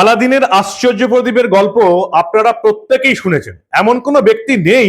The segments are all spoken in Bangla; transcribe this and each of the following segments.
আলাদিনের আশ্চর্য প্রদীপের গল্প আপনারা প্রত্যেকেই শুনেছেন। এমন কোনো ব্যক্তি নেই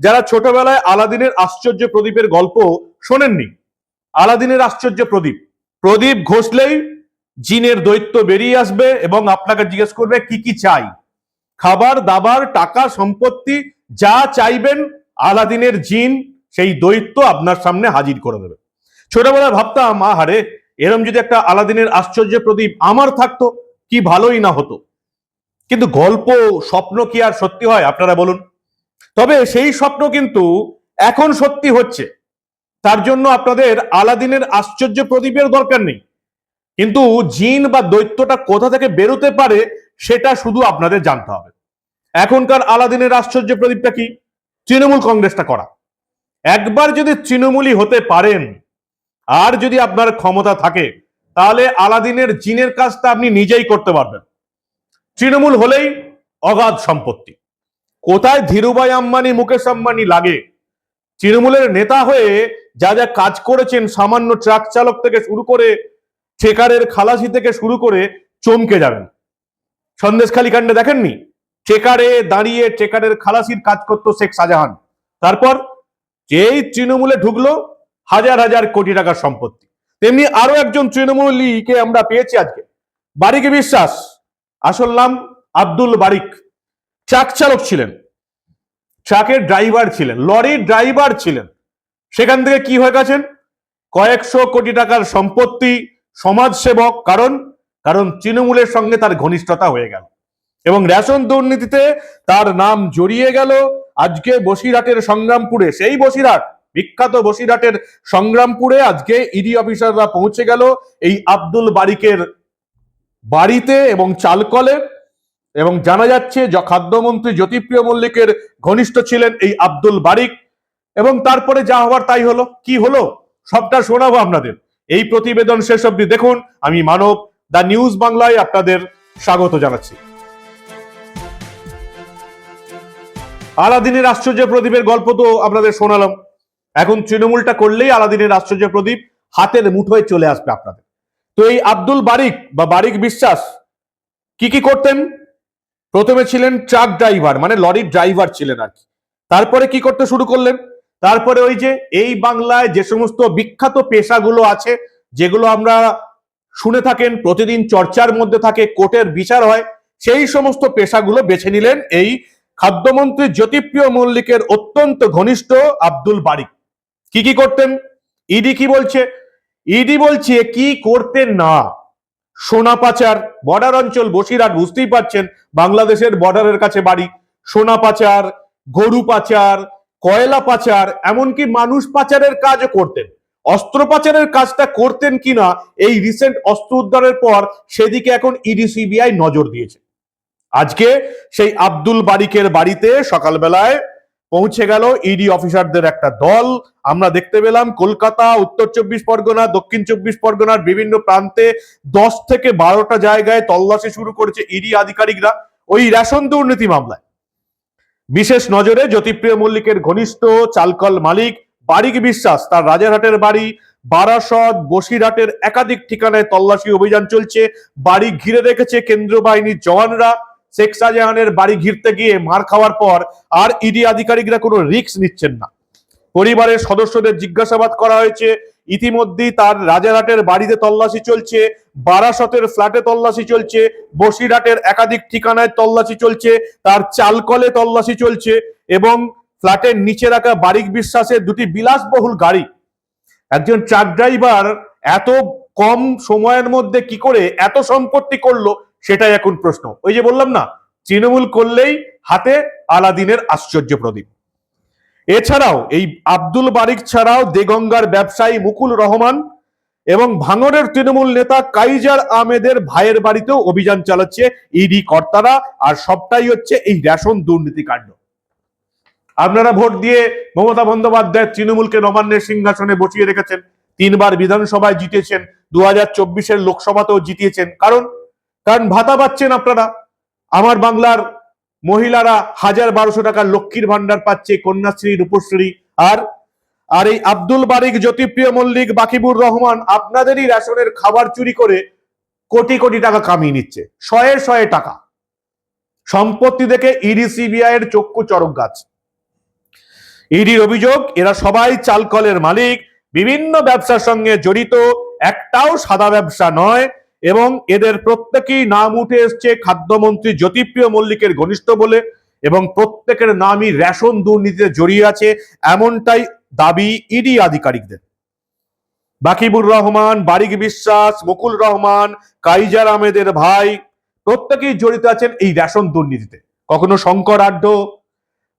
যারা ছোটবেলায় আলাদিনের আশ্চর্য প্রদীপের গল্প শোনেননি। আলাদিনের আশ্চর্য প্রদীপ। প্রদীপ ঘষলেই জিনের দৈত্য বেরিয়ে আসবে এবং আপনাকে জিজ্ঞেস করবে, কি কি চাই? খাবার, দাবার, টাকা, সম্পত্তি, যা চাইবেন, আলাদিনের জিন সেই দৈত্য আপনার সামনে হাজির করে দেবে। ছোটবেলায় ভাবতাম, আহারে, এরম যদি একটা আলাদিনের আশ্চর্য প্রদীপ আমার থাকতো কি ভালোই না হতো। কিন্তু গল্প, স্বপ্ন কি আর সত্যি হয়? আপনারা বলুন। তবে সেই স্বপ্ন কিন্তু এখন সত্যি হচ্ছে। তার জন্য আপনাদের আলাদিনের আশ্চর্য প্রদীপের দরকার নেই। কিন্তু জিন বা দৈত্যটা কোথা থেকে বেরোতে পারে, সেটা শুধু আপনাদের জানতে হবে। এখনকার আলাদিনের আশ্চর্য প্রদীপটা কি? তৃণমূল কংগ্রেসটা করা। একবার যদি তৃণমূলই হতে পারেন, আর যদি আপনার ক্ষমতা থাকে তাহলে আলাদিনের জিনের কাজটা আপনি নিজেই করতে পারবেন। তৃণমূল হলেই অগাধ সম্পত্তি। কোথায় ধীরুভাই আম্বানি, মুকেশ আম্বানি লাগে? তৃণমূলের নেতা হয়ে যা যা কাজ করেছেন, সামান্য ট্রাক চালক থেকে শুরু করে, ট্রেকারের খালাসি থেকে শুরু করে চমকে যাবেন। সন্দেশখালী কাণ্ডে দেখেননি? ট্রেকারে দাঁড়িয়ে ট্রেকারের খালাসির কাজ করতো শেখ শাহজাহান। তারপর যেই তৃণমূলে ঢুকলো, হাজার হাজার কোটি টাকার সম্পত্তি। তেমনি আরও একজন তৃণমূলীকে আমরা পেয়েছি আজকে। বারিক বিশ্বাস, আসল নাম আব্দুল বারিক। ট্রাক চালক ছিলেন, ট্রাকের ড্রাইভার ছিলেন, লরির ড্রাইভার ছিলেন। সেখান থেকে কি হয়ে গেছেন? কয়েকশো কোটি টাকার সম্পত্তি, সমাজসেবক, কারণ কারণ তৃণমূলের সঙ্গে তার ঘনিষ্ঠতা হয়ে গেল। এবং রেশন দুর্নীতিতে তার নাম জড়িয়ে গেল আজকে বসিরহাটের সংগ্রামপুরে। সেই বসিরহাট বিখ্যাত বসিরহাটের সংগ্রামপুরে আজকে ইডি অফিসাররা পৌঁছে গেল এই আব্দুল বারিকের বাড়িতে এবং চালকলে। এবং জানা যাচ্ছে য- খাদ্যমন্ত্রী জ্যোতিপ্রিয় মল্লিকের ঘনিষ্ঠ ছিলেন এই আব্দুল বারিক। এবং তারপরে যা হওয়ার তাই হলো। কি হলো? সবটা শোনাবো আপনাদের। এই প্রতিবেদন শেষ অবধি দেখুন। আমি মানব দা নিউজ বাংলায় আপনাদের স্বাগত জানাচ্ছি। আলাদিনের আশ্চর্য প্রদীপের গল্প তো আপনাদের শোনালাম। এখন তৃণমূলটা করলেই আলাদিনের আশ্চর্য প্রদীপ হাতের মুঠোয় চলে আসবে আপনাদের। তো এই আব্দুল বারিক বা বারিক বিশ্বাস কি কি করতেন? প্রথমে ছিলেন ট্রাক ড্রাইভার মানে লরির ড্রাইভার ছিলেন আর কি। তারপরে কি করতে শুরু করলেন? তারপরে ওই যে এই বাংলায় যে সমস্ত বিখ্যাত পেশাগুলো আছে, যেগুলো আমরা শুনে থাকেন, প্রতিদিন চর্চার মধ্যে থাকে, কোর্টের বিচার হয়, সেই সমস্ত পেশাগুলো বেছে নিলেন এই খাদ্যমন্ত্রী জ্যোতিপ্রিয় মল্লিকের অত্যন্ত ঘনিষ্ঠ আব্দুল বারিক। কি কি করতেন? ইডি কি বলছে? ইডি বলছে কি করতেন না। সোনা পাচার বর্ডার অঞ্চল বসিরহাট বুঝতেই পারছেন, বাংলাদেশের বর্ডারের কাছে বাড়ি। সোনা পাচার গরু পাচার কয়লা পাচার এমনকি মানুষ পাচারের কাজও করতেন। অস্ত্র পাচারের কাজটা করতেন কিনা, এই রিসেন্ট অস্ত্র উদ্ধারের পর সেদিকে এখন ইডি সিবিআই নজর দিয়েছে। আজকে সেই আব্দুল বারিকের বাড়িতে সকালবেলায় পৌঁছে গেল ইডি অফিসারদের একটা দল। আমরা দেখতে পেলাম কলকাতা, উত্তর চব্বিশ পরগনা, দক্ষিণ চব্বিশ পরগনার বিভিন্ন প্রান্তে দশ থেকে বারোটা জায়গায় তল্লাশি শুরু করেছে ইডি আধিকারিকরা ওই রেশন দুর্নীতি মামলায়। বিশেষ নজরে জ্যোতিপ্রিয় মল্লিকের ঘনিষ্ঠ চালকল মালিক বারিক বিশ্বাস, তার রাজারহাটের বাড়ি, বারাসত, বসিরহাটের একাধিক ঠিকানায় তল্লাশি অভিযান চলছে। বাড়ি ঘিরে রেখেছে কেন্দ্রীয় বাহিনীর জওয়ানরা। শেখ শাহজাহানের বাড়ি ঘিরতে গিয়ে মার খাওয়ার পর আর ইডি আধিকারিকরা কোনো রিস্ক নিচ্ছেন না। পরিবারের সদস্যদের জিজ্ঞাসাবাদ করা হয়েছে। ইতিমধ্যেই তার রাজারহাটের বাড়িতে তল্লাশি চলছে, বারাসতের ফ্ল্যাটে তল্লাশি চলছে, বসিরহাটের একাধিক ঠিকানায় তল্লাশি চলছে, তার চালকলে তল্লাশি চলছে এবং ফ্ল্যাটের নিচে রাখা বারিক বিশ্বাসের দুটি বিলাসবহুল গাড়ি। একজন ট্রাক ড্রাইভার এত কম সময়ের মধ্যে কি করে এত সম্পত্তি করল সেটাই এখন প্রশ্ন। ওই যে বললাম না, তৃণমূল করলেই হাতে আলাদিনের আশ্চর্য প্রদীপ। এছাড়াও এই আব্দুল বারিক ছাড়াও দেগঙ্গার ব্যবসায়ী মুকুল রহমান এবং ভাঙরের তৃণমূল নেতা কাইজার আহমেদের ভাইয়ের বাড়িতেও অভিযান চালাচ্ছে ইডি কর্তারা আর সবটাই হচ্ছে এই রেশন দুর্নীতি কাণ্ড। আপনারা ভোট দিয়ে মমতা বন্দ্যোপাধ্যায় তৃণমূলকে নবান্নের সিংহাসনে বসিয়ে রেখেছেন, তিনবার বিধানসভায় জিতেছেন, দু হাজার চব্বিশের লোকসভাতেও জিতিয়েছেন। কারণ কারণ ভাতা পাচ্ছেন আপনারা। আমার বাংলার মহিলারা হাজার বারোশো টাকার লক্ষ্মীর ভান্ডার পাচ্ছে, কন্যাশ্রী, রূপশ্রী। আর আর এই আব্দুল বারিক, জ্যোতিপ্রিয় মল্লিক, বাকিবুর রহমান আপনাদেরই রেশনের খাবার চুরি করে কোটি কোটি টাকা কামিয়ে নিচ্ছে। শয়ে শয়ে টাকা। সম্পত্তি দেখে ইডি, সিবিআই এর চক্ষু চরক গাছ। ইডির অভিযোগ, এরা সবাই চালকলের মালিক। বিভিন্ন ব্যবসার সঙ্গে জড়িত। একটাও সাদা ব্যবসা নয়। এবং এদের প্রত্যেকেই নাম উঠে এসছে খাদ্যমন্ত্রী জ্যোতিপ্রিয় মল্লিকের ঘনিষ্ঠ বলে এবং প্রত্যেকের নামই রেশন দুর্নীতিতে জড়িয়ে আছে, এমনটাই দাবি ইডি আধিকারিকদের। বাকিবুর রহমান, বারিক বিশ্বাস, মুকুল রহমান, কাইজার আহমেদের ভাই, প্রত্যেকেই জড়িত আছেন এই রেশন দুর্নীতিতে। কখনো শঙ্কর আড্ড,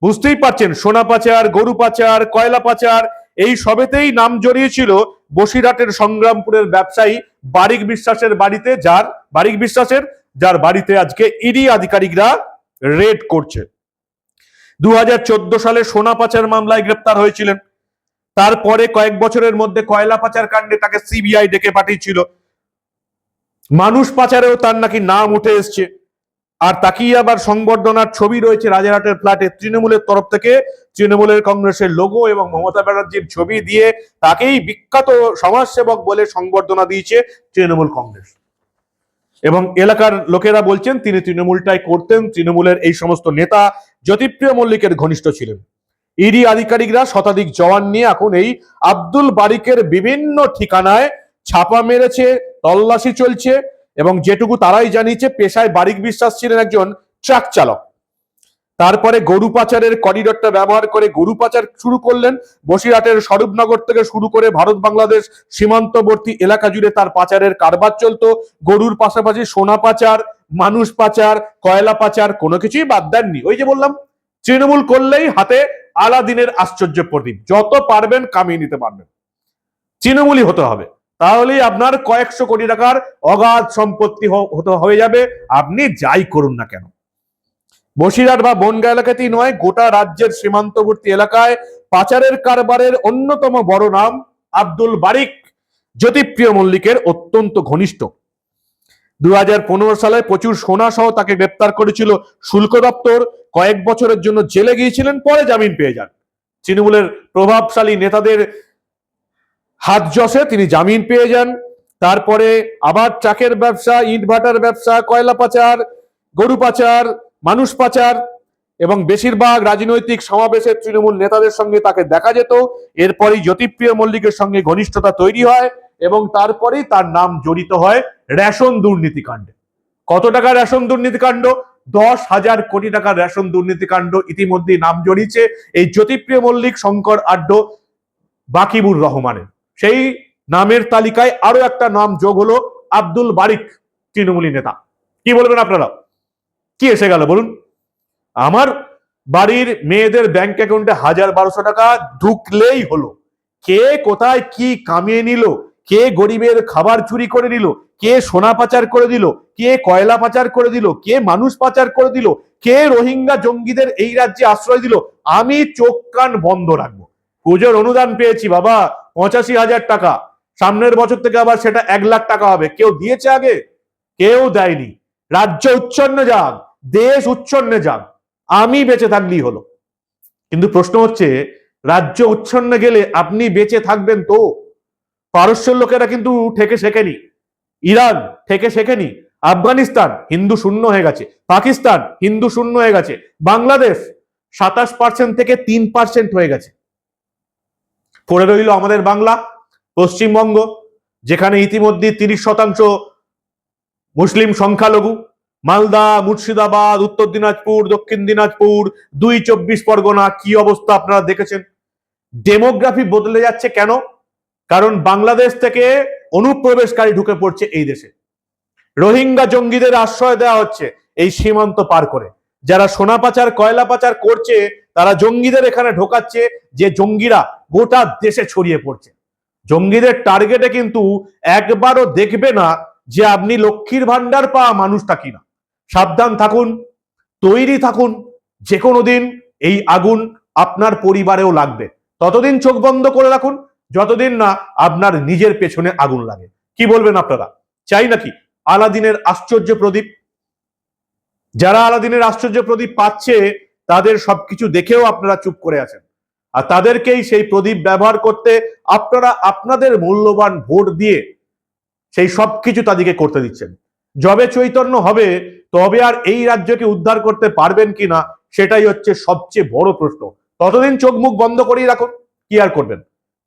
বুঝতেই পারছেন, সোনা পাচার, গরু পাচার, কয়লা পাচার, এই সবেতেই নাম জড়িয়েছিল বসিরহাটের সংগ্রামপুরের ব্যবসায়ী বারিক বিশ্বাসের বাড়িতে যার, বারিক বিশ্বাসের, যার বাড়িতে আজকে ইডি আধিকারিকরা রেড করছে। দু হাজার চোদ্দ সালে সোনা পাচার মামলায় গ্রেপ্তার হয়েছিলেন। তারপরে কয়েক বছরের মধ্যে কয়লা পাচার কাণ্ডে তাকে সিবিআই ডেকে পাঠিয়েছিল। মানুষ পাচারেও তার নাকি নাম উঠে এসছে। আর তাকিয়ে আবার সংবর্ধনার ছবি রয়েছে রাজারহাটের ফ্ল্যাটে। তৃণমূলের তরফ থেকে তৃণমূলের কংগ্রেসের লোগো এবং মমতা ব্যানার্জির ছবি দিয়ে তাকেই বিখ্যাত সমাজসেবক বলে সংবর্ধনা দিয়েছে তৃণমূল কংগ্রেস। এবং এলাকার লোকেরা বলছেন, তিনি তৃণমূলটাই করতেন, তৃণমূলের এই সমস্ত নেতা জ্যোতিপ্রিয় মল্লিকের ঘনিষ্ঠ ছিলেন। ইডি আধিকারিকরা শতাধিক জওয়ান নিয়ে এখন এই আব্দুল বারিকের বিভিন্ন ঠিকানায় ছাপা মেরেছে, তল্লাশি চলছে এবং যেটুকু তারাই জানিয়েছে, পেশায় বারিক বিশ্বাস ছিলেন একজন ট্রাক চালক। তারপরে গরু পাচারের করিডরটা ব্যবহার করে গরু পাচার শুরু করলেন। বসিরহাটের স্বরূপনগর থেকে শুরু করে ভারত বাংলাদেশ সীমান্তবর্তী এলাকা জুড়ে তার পাচারের কারবার চলতো। গরুর পাশাপাশি সোনা পাচার, মানুষ পাচার, কয়লা পাচার কোনো কিছুই বাদ দেননি। ওই যে বললাম, তৃণমূল করলেই হাতে আলাদিনের আশ্চর্য প্রদীপ। যত পারবেন কামিয়ে নিতে পারবেন। তৃণমূলই হতে হবে। তাহলেই আপনার কয়েকশো কোটি টাকার অগাধ সম্পত্তি হতে হয়ে যাবে। আপনি যাই করুন না কেন। বসিরহাট বা বনগা এলাকাতেই নয়, গোটা রাজ্যের সীমান্তবর্তী এলাকায় পাচারের কারবারের অন্যতম বড় নাম আব্দুল বারিক, জ্যোতিপ্রিয় মল্লিকের অত্যন্ত ঘনিষ্ঠ। দু হাজার পনেরো সালে প্রচুর সোনা সহ তাকে গ্রেপ্তার করেছিল শুল্ক দপ্তর। কয়েক বছরের জন্য জেলে গিয়েছিলেন, পরে জামিন পেয়ে যান। তৃণমূলের প্রভাবশালী নেতাদের হাত যশে তিনি জামিন পেয়ে যান। তারপরে আবার ট্রাকের ব্যবসা, ইট ভাটার ব্যবসা, কয়লা পাচার, গরু পাচার মানুষ পাচার এবং বেশিরভাগ রাজনৈতিক সমাবেশের তৃণমূল নেতাদের সঙ্গে তাকে দেখা যেত। এরপরই জ্যোতিপ্রিয় মল্লিকের সঙ্গে ঘনিষ্ঠতা তৈরি হয় এবং তারপরেই তার নাম জড়িত হয় রেশন দুর্নীতিকাণ্ডে। কত টাকা রেশন দুর্নীতিকাণ্ড? দশ হাজার কোটি টাকার রেশন দুর্নীতিকাণ্ড ইতিমধ্যেই নাম জড়িয়েছে এই জ্যোতিপ্রিয় মল্লিক, শঙ্কর আড্ড, বাকিবুর রহমানের। সেই নামের তালিকায় আরও একটা নাম যোগ হলো আব্দুল বারিক তৃণমূলী নেতা। কি বলবেন আপনারা? কি এসে গেল বলুন? আমার বাড়ির মেয়েদের ব্যাংক অ্যাকাউন্টে হাজার বারোশো টাকা ঢুকলেই হলো। কে কোথায় কি কামিয়ে নিল? কে গরিবের খাবার চুরি করে নিল? কে সোনা পাচার করে দিল? কে কয়লা পাচার করে দিল? কে মানুষ পাচার করে দিল? কে রোহিঙ্গা জঙ্গিদের এই রাজ্যে আশ্রয় দিল? আমি চোখ কান বন্ধ রাখব। পুজোর অনুদান পেয়েছি বাবা, পঁচাশি হাজার টাকা। সামনের বছর থেকে আবার সেটা এক লাখ টাকা হবে। কেউ দিয়েছে আগে? কেউ দেয়নি। রাজ্য উচ্ছন্ন যাক। দেশ উচ্ছন্নে যাক আমি বেঁচে থাকলেই হলো। কিন্তু প্রশ্ন হচ্ছে, রাজ্য উচ্ছন্নে গেলে আপনি বেঁচে থাকবেন তো? পারস্যের লোকেরা কিন্তু ঠেকে শেখেনি। ইরান ঠেকে শেখেনি। আফগানিস্তান হিন্দু শূন্য হয়ে গেছে। পাকিস্তান হিন্দু শূন্য হয়ে গেছে। বাংলাদেশ সাতাশ পার্সেন্ট থেকে তিন পার্সেন্ট হয়ে গেছে। পড়ে রইল আমাদের বাংলা, পশ্চিমবঙ্গ, যেখানে ইতিমধ্যে তিরিশ শতাংশ মুসলিম সংখ্যালঘু মালদা, মুর্শিদাবাদ, উত্তর দিনাজপুর, দক্ষিণ দিনাজপুর, দুই চব্বিশ পরগনা, কি অবস্থা আপনারা দেখেছেন? ডেমোগ্রাফি বদলে যাচ্ছে কেন? কারণ বাংলাদেশ থেকে অনুপ্রবেশকারী ঢুকে পড়ছে এই দেশে। রোহিঙ্গা জঙ্গিদের আশ্রয় দেওয়া হচ্ছে এই সীমান্ত পার করে। যারা সোনা পাচার, কয়লা পাচার করছে, তারা জঙ্গিদের এখানে ঢোকাচ্ছে, যে জঙ্গিরা গোটা দেশে ছড়িয়ে পড়ছে। জঙ্গিদের টার্গেটে কিন্তু একবারও দেখবে না যে আপনি লক্ষ্মীর ভান্ডার পাওয়া মানুষটা কিনা। সাবধান থাকুন, তৈরি থাকুন যে কোনো দিন এই আগুন আপনার পরিবারেও লাগবে। ততদিন চোখ বন্ধ করে রাখুন, যতদিন না আপনার নিজের পেছনে আগুন লাগে। কি বলবেন আপনারা? চাই নাকি? আলাদিনের আশ্চর্য প্রদীপ। যারা আলাদিনের আশ্চর্য প্রদীপ পাচ্ছে, তাদের সবকিছু দেখেও আপনারা চুপ করে আছেন। আর তাদেরকেই সেই প্রদীপ ব্যবহার করতে আপনারা আপনাদের মূল্যবান ভোট দিয়ে সেই সবকিছু তাদেরকে করতে দিচ্ছেন। যবে চৈতন্য হবে তবে আর এই রাজ্যকে উদ্ধার করতে পারবেন কিনা সেটাই হচ্ছে সবচেয়ে বড় প্রশ্ন। ততদিন চোখ মুখ বন্ধ করেই রাখুন, কি আর করবেন?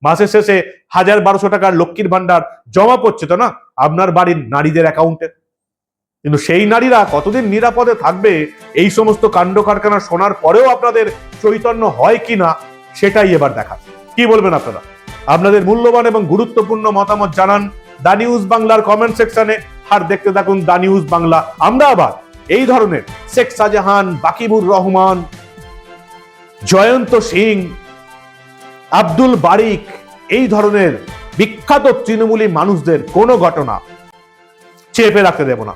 মাসের শেষে হাজার বারোশো টাকার লক্ষ্মীর ভান্ডার জমা পড়ছে তো না? আপনার বাড়ির নারীদের অ্যাকাউন্টে কিন্তু সেই নারীরা কতদিন নিরাপদে থাকবে, এই সমস্ত কাণ্ড কারখানা শোনার পরেও আপনাদের চৈতন্য হয় কিনা, সেটাই এবার দেখা। কি বলবেন আপনারা? আপনাদের মূল্যবান এবং গুরুত্বপূর্ণ মতামত জানান দা নিউজ বাংলার কমেন্ট সেকশনে আর দেখতে থাকুন দা নিউজ বাংলা। আমরা আবার এই ধরনের শেখ শাহজাহান, বাকিবুর রহমান, জয়ন্ত সিং, আব্দুল বারিক এই ধরনের বিখ্যাত তৃণমূলী মানুষদের কোনো ঘটনা চেপে রাখতে দেব না।